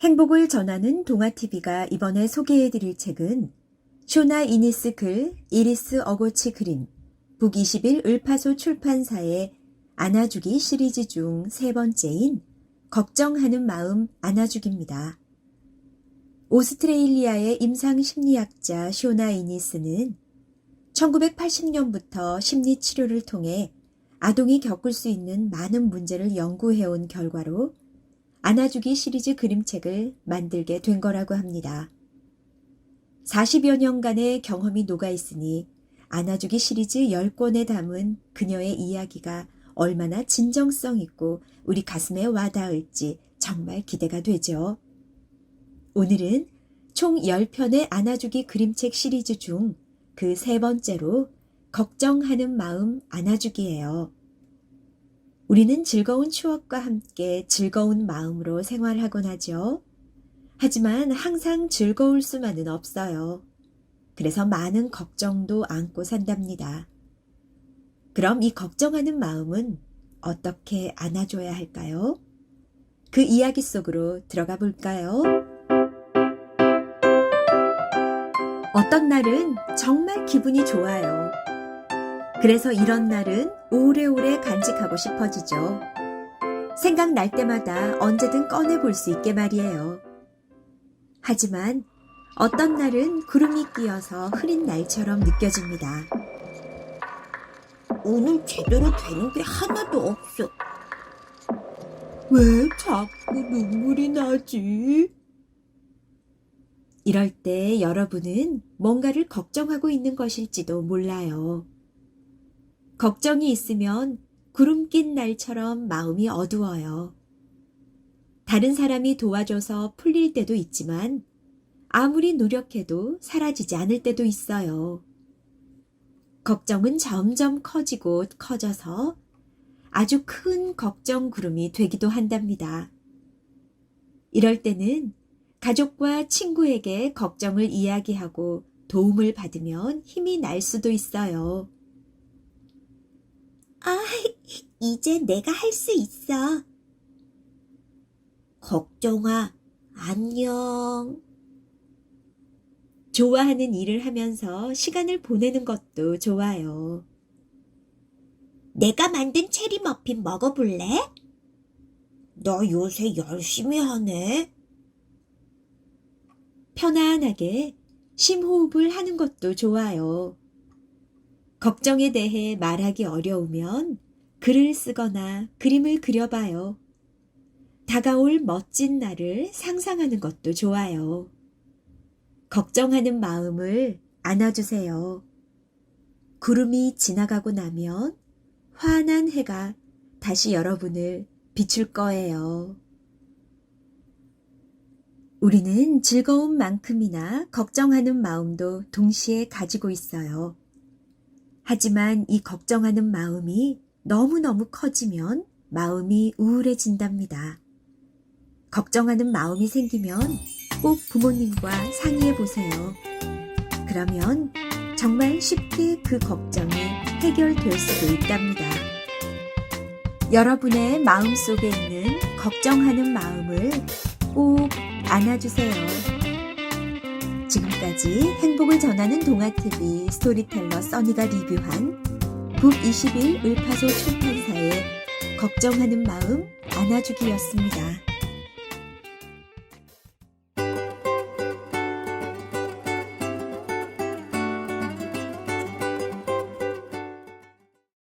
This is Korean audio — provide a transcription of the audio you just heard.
행복을 전하는 동아TV가 이번에 소개해드릴 책은 쇼나 이니스 글, 이리스 어고치 그림, 북21 을파소 출판사의 안아주기 시리즈 중 세 번째인 걱정하는 마음 안아주기입니다. 오스트레일리아의 임상 심리학자 쇼나 이니스는 1980년부터 심리 치료를 통해 아동이 겪을 수 있는 많은 문제를 연구해온 결과로 안아주기 시리즈 그림책을 만들게 된 거라고 합니다. 40여 년간의 경험이 녹아 있으니 안아주기 시리즈 10권에 담은 그녀의 이야기가 얼마나 진정성 있고 우리 가슴에 와닿을지 정말 기대가 되죠. 오늘은 총 10편의 안아주기 그림책 시리즈 중 그 세 번째로 걱정하는 마음 안아주기예요. 우리는 즐거운 추억과 함께 즐거운 마음으로 생활하곤 하죠. 하지만 항상 즐거울 수만은 없어요. 그래서 많은 걱정도 안고 산답니다. 그럼 이 걱정하는 마음은 어떻게 안아줘야 할까요? 그 이야기 속으로 들어가 볼까요? 어떤 날은 정말 기분이 좋아요. 그래서 이런 날은 오래오래 간직하고 싶어지죠. 생각날 때마다 언제든 꺼내볼 수 있게 말이에요. 하지만 어떤 날은 구름이 끼어서 흐린 날처럼 느껴집니다. 오늘 제대로 되는 게 하나도 없어. 왜 자꾸 눈물이 나지? 이럴 때 여러분은 뭔가를 걱정하고 있는 것일지도 몰라요. 걱정이 있으면 구름 낀 날처럼 마음이 어두워요. 다른 사람이 도와줘서 풀릴 때도 있지만 아무리 노력해도 사라지지 않을 때도 있어요. 걱정은 점점 커지고 커져서 아주 큰 걱정 구름이 되기도 한답니다. 이럴 때는 가족과 친구에게 걱정을 이야기하고 도움을 받으면 힘이 날 수도 있어요. 아, 이제 내가 할 수 있어. 걱정아, 안녕. 좋아하는 일을 하면서 시간을 보내는 것도 좋아요. 내가 만든 체리 머핀 먹어볼래? 너 요새 열심히 하네. 편안하게 심호흡을 하는 것도 좋아요. 걱정에 대해 말하기 어려우면 글을 쓰거나 그림을 그려봐요. 다가올 멋진 날을 상상하는 것도 좋아요. 걱정하는 마음을 안아주세요. 구름이 지나가고 나면 환한 해가 다시 여러분을 비출 거예요. 우리는 즐거운 만큼이나 걱정하는 마음도 동시에 가지고 있어요. 하지만 이 걱정하는 마음이 너무너무 커지면 마음이 우울해진답니다. 걱정하는 마음이 생기면 꼭 부모님과 상의해 보세요. 그러면 정말 쉽게 그 걱정이 해결될 수도 있답니다. 여러분의 마음 속에 있는 걱정하는 마음을 꼭 안아주세요. 지금까지 행복을 전하는 동아TV 스토리텔러 써니가 리뷰한 북21 을파소 출판사의 걱정하는 마음 안아주기였습니다.